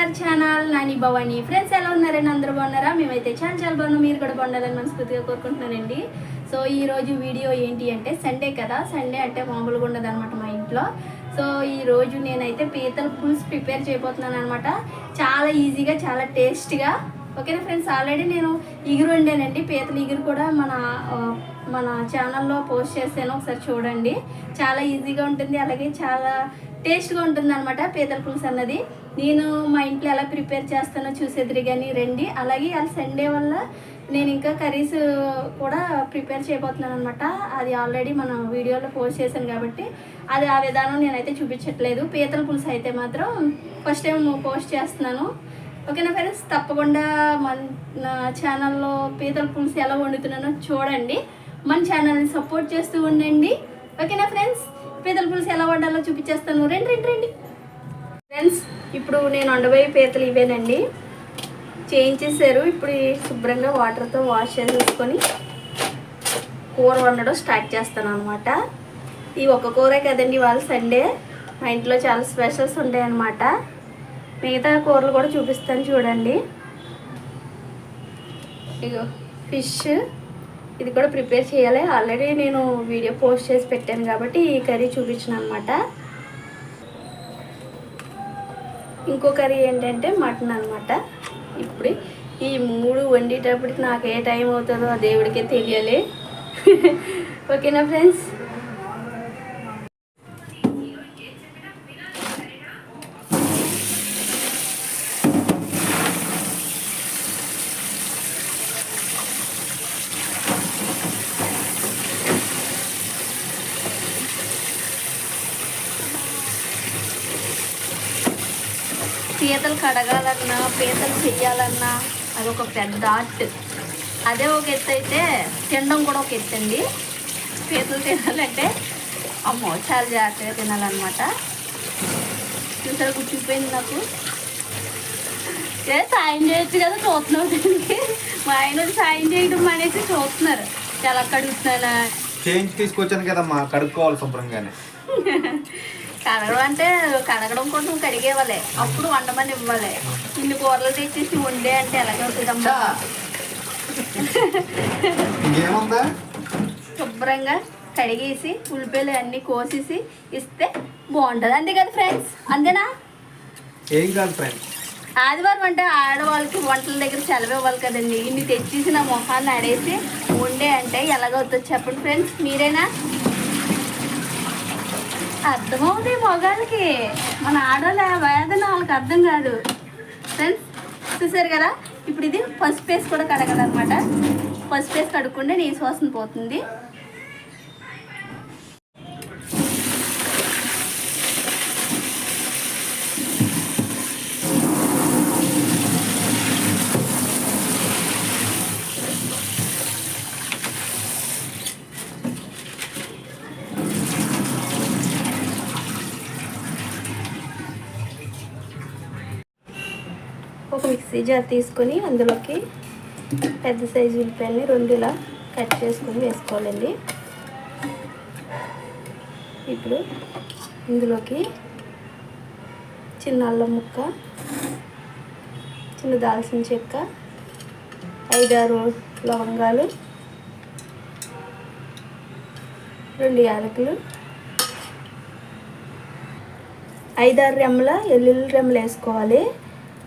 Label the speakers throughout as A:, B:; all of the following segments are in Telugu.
A: Our channel Nani Bhavani. Friends ఎలా ఉన్నారని అందరూ బాగున్నారా? మేమైతే చాలా చాలా బాగున్నాం. మీరు కూడా బాగుండాలని మనస్ఫూర్తిగా కోరుకుంటున్నానండి. సో ఈరోజు వీడియో ఏంటి అంటే సండే కదా. సండే అంటే మామూలుగా ఉండదు అనమాట మా ఇంట్లో. సో ఈ రోజు నేనైతే పీతల పులుసు ప్రిపేర్ చేయబోతున్నాను అనమాట చాలా ఈజీగా చాలా టేస్ట్గా. ఓకేనా ఫ్రెండ్స్? ఆల్రెడీ నేను ఇగురు వండానండి. పీతల ఇగురు కూడా మన మన ఛానల్లో పోస్ట్ చేశాను. ఒకసారి చూడండి. చాలా ఈజీగా ఉంటుంది. అలాగే చాలా టేస్ట్గా ఉంటుంది అనమాట పీతల పులుసు అన్నది. నేను మా ఇంట్లో ఎలా ప్రిపేర్ చేస్తానో చూసేదిరి కానీ రండి. అలాగే వాళ్ళ సండే వల్ల నేను ఇంకా కర్రీస్ కూడా ప్రిపేర్ చేయబోతున్నాను అనమాట అది ఆల్రెడీ మనం వీడియోలో పోస్ట్ చేశాను కాబట్టి అది ఆ విధానం నేనైతే చూపించట్లేదు. పీతల పులుసు అయితే మాత్రం ఫస్ట్ టైం పోస్ట్ చేస్తున్నాను. ఓకేనా ఫ్రెండ్స్? తప్పకుండా మన ఛానల్లో పీతల పులుసు ఎలా వండుతున్నానో చూడండి. మన ఛానల్ని సపోర్ట్ చేస్తూ ఉండండి. ఓకేనా ఫ్రెండ్స్? పీతల పులుసు ఎలా వండాలో చూపించేస్తాను. రండి రండి రండి. ఫ్రెండ్స్ ఇప్పుడు నేను వండబోయే పీతలు ఇవేనండి. చేయించేసారు ఇప్పుడు శుభ్రంగా వాటర్తో వాష్ చేసేసుకొని కూర వండడం స్టార్ట్ చేస్తాను అనమాట ఈ ఒక్క కూరే కదండి ఇవాళ సండే మా ఇంట్లో చాలా స్పెషల్స్ ఉంటాయన్నమాట మిగతా కూరలు కూడా చూపిస్తాను చూడండి. ఇగో ఫిష్ ఇది కూడా ప్రిపేర్ చేయాలి. ఆల్రెడీ నేను వీడియో పోస్ట్ చేసి పెట్టాను కాబట్టి ఈ కర్రీ చూపించిన అనమాట ఇంకో కర్రీ ఏంటంటే మటన్ అనమాట ఇప్పుడు ఈ మూడు వండేటప్పటికి నాకు ఏ టైం అవుతుందో ఆ దేవుడికే తెలియాలి. ఓకేనా ఫ్రెండ్స్? పీతలు కడగాలన్నా పీతలు చెయ్యాలన్నా అది ఒక పెద్ద ఆర్ట్. అదే ఒక ఎత్తు అయితే తినడం కూడా ఒక ఎత్తు అండి. పీతలు తినాలంటే అమ్మో చాలా జాగ్రత్తగా తినాలన్నమాట. చూసారు కూర్చుపోయింది నాకు. ఏ సాయం చేయొచ్చు కదా చూస్తున్నావు మా ఆయన సాయం చేయడం అనేసి చూస్తున్నారు. చాలా కడుగుతున్నానా
B: చేంజ్ తీసుకొచ్చాను కదమ్మా కడుక్కోవాలి శుభ్రంగానే.
A: కడగడం అంటే కడగడం కోసం కడిగేవాళ్ళే. అప్పుడు వండమని ఇవ్వాలి ఇన్ని కూరలు తెచ్చేసి వండే అంటే ఎలాగే
B: ఇంకేముందా?
A: శుభ్రంగా కడిగేసి ఉల్లిపాయలు అన్నీ కోసేసి ఇస్తే బాగుంటుంది. అంతే కదా ఫ్రెండ్స్? అంతేనా?
B: ఏం కాదు ఫ్రెండ్.
A: ఆదివారం అంటే ఆడవాళ్ళకి వంటల దగ్గర సెలవు ఇవ్వాలి కదండి. ఇన్ని తెచ్చేసి నా మొహాన్ని ఆడేసి వండే అంటే ఎలాగవుతుంది చెప్పండి ఫ్రెండ్స్. మీరేనా? అర్థమవుతుంది మగాళ్ళకి. మన ఆడవాళ్ళ వేదన వాళ్ళకి అర్థం కాదు. ఫ్రెండ్స్ చూసారు కదా? ఇప్పుడు ఇది పసుపు వేసి కూడా కడగాలన్నమాట పసుపు వేసి కడుక్కుంటే నీ శ్వాసన పోతుంది. ఒక మిక్సీ జార్ తీసుకొని అందులోకి పెద్ద సైజు ఉల్లిపాయలని రెండు ఇలా కట్ చేసుకొని వేసుకోవాలండి. ఇప్పుడు ఇందులోకి చిన్న అల్లం ముక్క చిన్న దాల్చిన చెక్క ఐదారు లవంగాలు రెండు యాలకులు ఐదారు రెమ్మల ఎల్లుల్లి రెమ్మలు వేసుకోవాలి.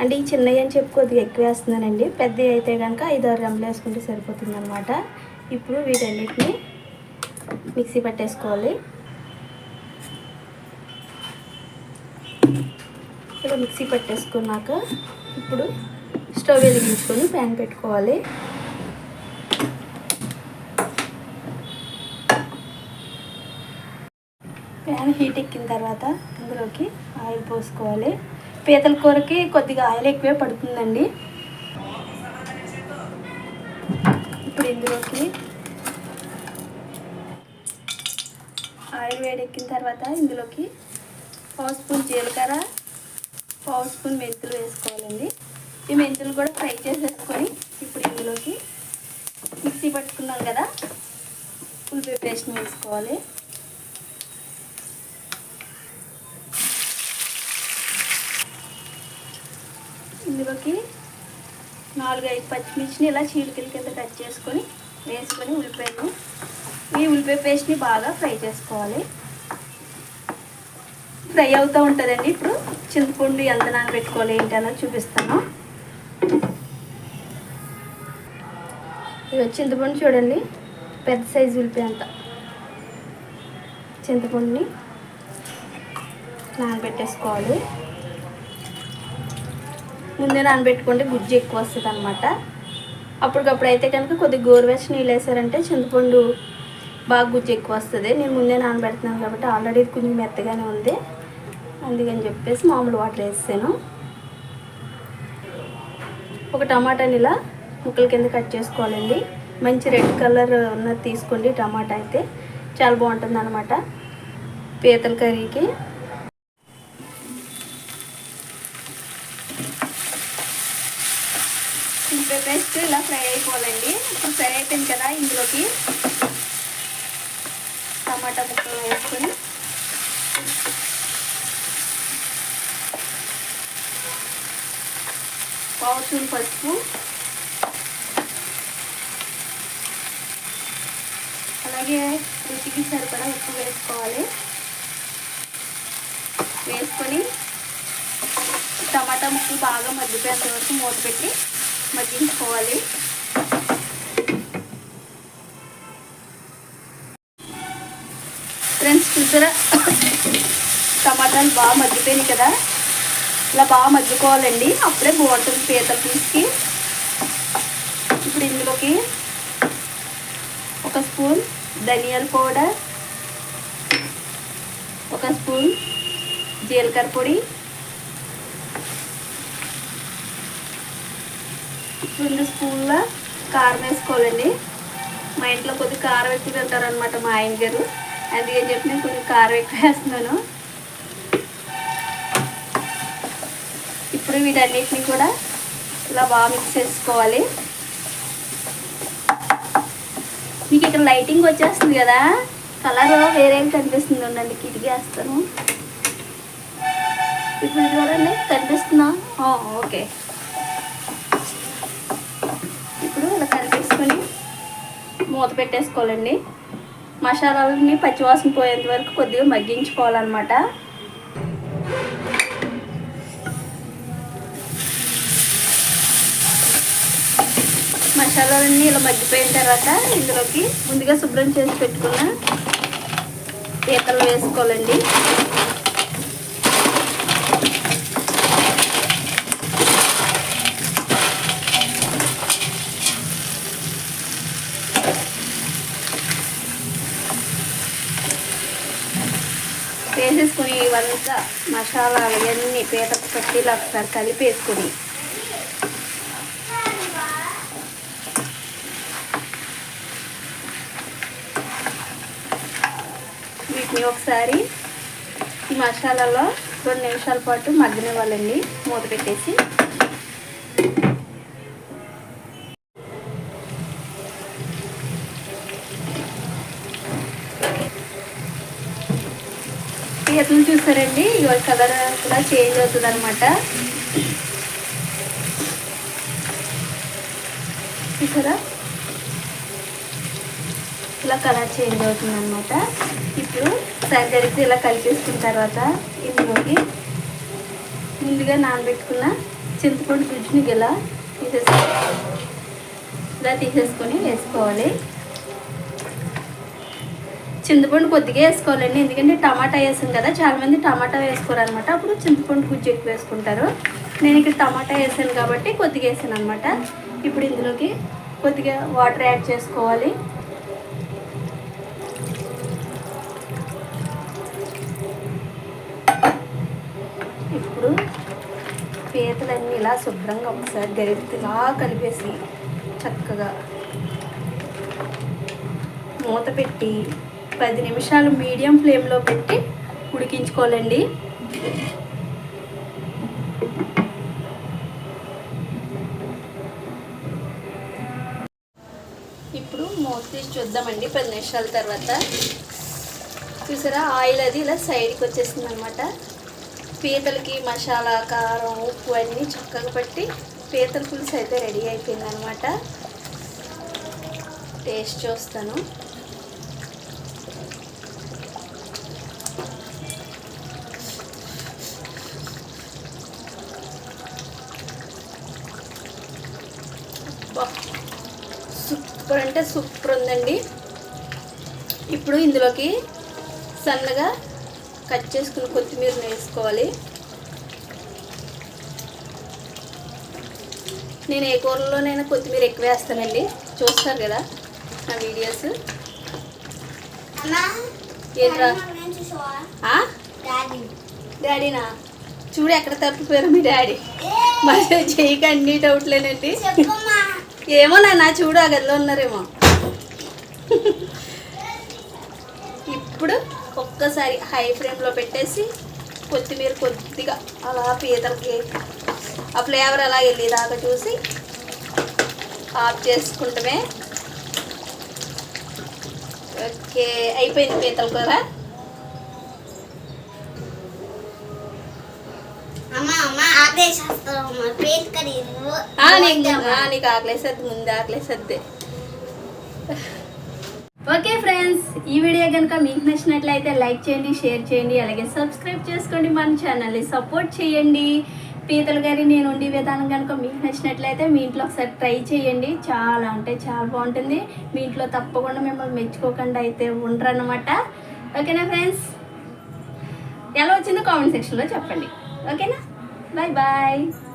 A: అంటే ఈ చిన్నవి అని చెప్పి కొద్దిగా ఎక్కువ వేస్తున్నానండి. పెద్దవి అయితే కనుక ఐదారు గంటలు వేసుకుంటే సరిపోతుంది అనమాట ఇప్పుడు వీటన్నిటిని మిక్సీ పట్టేసుకోవాలి. ఇలా మిక్సీ పట్టేసుకున్నాక ఇప్పుడు స్టవ్ వెలిగించుకొని ప్యాన్ పెట్టుకోవాలి. ప్యాన్ హీట్ ఎక్కిన తర్వాత అందులోకి ఆయిల్ పోసుకోవాలి. పీతల కూరకి కొద్దిగా ఆయిల్ ఎక్కువే పడుతుందండి. ఇప్పుడు ఇందులోకి ఆయిల్ వేడెక్కిన తర్వాత ఇందులోకి పావు స్పూన్ జీలకర్ర పావు స్పూన్ మెంతులు వేసుకోవాలండి. ఈ మెంతులు కూడా ఫ్రై చేసేసుకొని ఇప్పుడు ఇందులోకి మిక్సీ పట్టుకున్నాం కదా ఉల్లిపాయ పేస్ట్ వేసుకోవాలి. ఇందులోకి నాలుగు ఐదు పచ్చిమిర్చిని ఇలా చీలికల కింద కట్ చేసుకొని వేసుకొని ఉల్లిపాయలు. ఈ ఉల్లిపాయ పేస్ట్ని బాగా ఫ్రై చేసుకోవాలి. ఫ్రై అవుతూ ఉంటుందండి ఇప్పుడు. చింతపండు ఎంత నానబెట్టుకోవాలి ఏంటి చూపిస్తాను. ఇవి చింతపండు చూడండి. పెద్ద సైజు ఉల్లిపాయ అంత. చింతపండుని నానబెట్టేసుకోవాలి. ముందే నానబెట్టుకుంటే గుజ్జు ఎక్కువ వస్తుంది అనమాట అప్పటికప్పుడు అయితే కనుక కొద్దిగా గోరువెచ్చ నీళ్ళు వేసారంటే చింతపండు బాగా గుజ్జు ఎక్కువ వస్తుంది. నేను ముందే నానబెడుతున్నాను కాబట్టి ఆల్రెడీ ఇది కొంచెం మెత్తగానే ఉంది. అందుకని చెప్పేసి మామూలు వాటర్ వేసాను ఒక టమాటాని ఇలా ముక్కల కింద కట్ చేసుకోవాలండి. మంచి రెడ్ కలర్ ఉన్నది తీసుకోండి టమాటా అయితే. చాలా బాగుంటుంది అనమాట పీతల కర్రీకి. ఉల్లిపాయ పేస్ట్ ఇలా ఫ్రై అయిపోవాలండి. ఇప్పుడు ఫ్రై అయిపోయింది కదా ఇందులోకి. టమాటా ముక్కలు వేసుకొని. పావుచూరు పసుపు. అలాగే రుచికి సరిపడా ఉప్పు వేసుకోవాలి. వేసుకొని టమాటా ముక్కలు బాగా మగ్గిపోయేంత వరకు మూత పెట్టి మగ్గించుకోవాలి. ఫ్రెండ్స్ చూసారా? టమాటాలు బాగా మగ్గిపోయినాయి కదా? ఇలా బాగా మగ్గిపోవాలండి. అప్పుడే బాగుంటుంది పీతల పులుసుకి ఇప్పుడు ఇందులోకి ఒక స్పూన్ ధనియాల పౌడర్ ఒక స్పూన్ జీలకర్ర పొడి రెండు స్పూన్ల కారం వేసుకోవాలండి. మా ఇంట్లో కొద్దిగా కారం ఎక్కువ తింటారనమాట మా ఆయన గారు. అందుకని చెప్పి నేను కొద్దిగా కారం ఎక్కువ వేస్తున్నాను. ఇప్పుడు వీటన్నిటిని కూడా ఇలా బాగా మిక్స్ చేసుకోవాలి. మీకు ఇక్కడ లైటింగ్ వచ్చేస్తుంది కదా. కలర్ వేరే కనిపిస్తుంది ఉండండి కిటికీ వేస్తాను. ఇప్పుడు చూడండి కనిపిస్తుందా? ఓకే. ఇప్పుడు ఇలా కలిపేసుకొని మూత పెట్టేసుకోవాలండి. మసాలాలని పచ్చివాసన పోయేంత వరకు కొద్దిగా మగ్గించుకోవాలన్నమాట. మసాలాలన్నీ ఇలా మగ్గిపోయిన తర్వాత ఇందులోకి ముందుగా శుభ్రం చేసి పెట్టుకున్న పీతలు వేసుకోవాలండి. వేసేసుకుని ఇవంతా మసాలాలు ఇవన్నీ పీతకు పట్టీలు ఒకసారి కలిపేసుకుని. వీటిని ఒకసారి ఈ మసాలాలో రెండు నిమిషాల పాటు మగ్గనివ్వాలండి. మూత పెట్టేసి ఎట్లా చూస్తారండి? ఇవాళ కలర్ కూడా చేంజ్ అవుతుంది అనమాట చూసారా? ఇలా కలర్ చేంజ్ అవుతుంది అనమాట ఇప్పుడు సరిగడితే ఇలా కలిపేసుకున్న తర్వాత ఇందులోకి ముందుగా నానబెట్టుకున్న చింతపండు గుజ్జుని ఇలా తీసేసుకోవాలి ఇలా తీసేసుకొని వేసుకోవాలి. చింతపండు కొద్దిగా వేసుకోవాలండి. ఎందుకంటే టమాటా వేసాం కదా చాలామంది టమాటా వేసుకోరు అనమాట అప్పుడు చింతపండు గుజ్జు ఎక్కువ వేసుకుంటారు. నేను ఇక్కడ టమాటా వేసాను కాబట్టి కొద్దిగా వేసాను అనమాట ఇప్పుడు ఇందులోకి కొద్దిగా వాటర్ యాడ్ చేసుకోవాలి. ఇప్పుడు పీతలన్నీ ఇలా శుభ్రంగా ఒకసారి గరిటెతో కలిపేసి చక్కగా మూత పెట్టి పది నిమిషాలు మీడియం ఫ్లేమ్లో పెట్టి ఉడికించుకోవాలండి. ఇప్పుడు మూత తీసి చూద్దామండి పది నిమిషాల తర్వాత. చూసారా ఆయిల్ అది ఇలా సైడ్కి వచ్చేసింది అనమాట పీతలకి మసాలా కారం ఉప్పు అన్నీ చక్కగా పట్టి పీతల పులుసు అయితే రెడీ అయిపోయింది అనమాట టేస్ట్ చూస్తాను. సూపర్ అంటే సూపర్ ఉందండి. ఇప్పుడు ఇందులోకి సన్నగా కట్ చేసుకుని కొత్తిమీర వేసుకోవాలి. నేను ఏ కూరలోనైనా కొత్తిమీర ఎక్కువ వేస్తానండి. చూస్తారు కదా నా వీడియోస్. ఏంట్రా డాడీనా? చూడు ఎక్కడ తప్పిపోయారు మీ డాడీ. మరి చేయక అన్ని డౌట్లేనండి ఏమో నాన్న చూడు ఆ గదిలో ఉన్నారేమో. ఇప్పుడు ఒక్కసారి హై ఫ్లేమ్లో పెట్టేసి కొత్తిమీర కొద్దిగా అలా పీతలకి ఆ ఫ్లేవర్ అలా వెళ్ళేదాకా చూసి ఆఫ్ చేసుకుంటమే. ఓకే అయిపోయింది పీతల కూర.
C: అమ్మ అమ్మ.
A: నీకు ఆకలేసద్ది ముందు ఆకలేసద్ది ఓకే ఫ్రెండ్స్ ఈ వీడియో కనుక మీకు నచ్చినట్లయితే లైక్ చేయండి షేర్ చేయండి అలాగే సబ్స్క్రైబ్ చేసుకోండి మన ఛానల్ని సపోర్ట్ చేయండి. పీతల గారి నేను వండే విధానం కనుక మీకు నచ్చినట్లయితే మీ ఇంట్లో ఒకసారి ట్రై చేయండి. చాలా అంటే చాలా బాగుంటుంది. మీ ఇంట్లో తప్పకుండా మిమ్మల్ని మెచ్చుకోకుండా అయితే ఉండరన్నమాట. ఓకేనా ఫ్రెండ్స్? ఎలా వచ్చిందో కామెంట్ సెక్షన్లో చెప్పండి. ఓకేనా? 拜拜。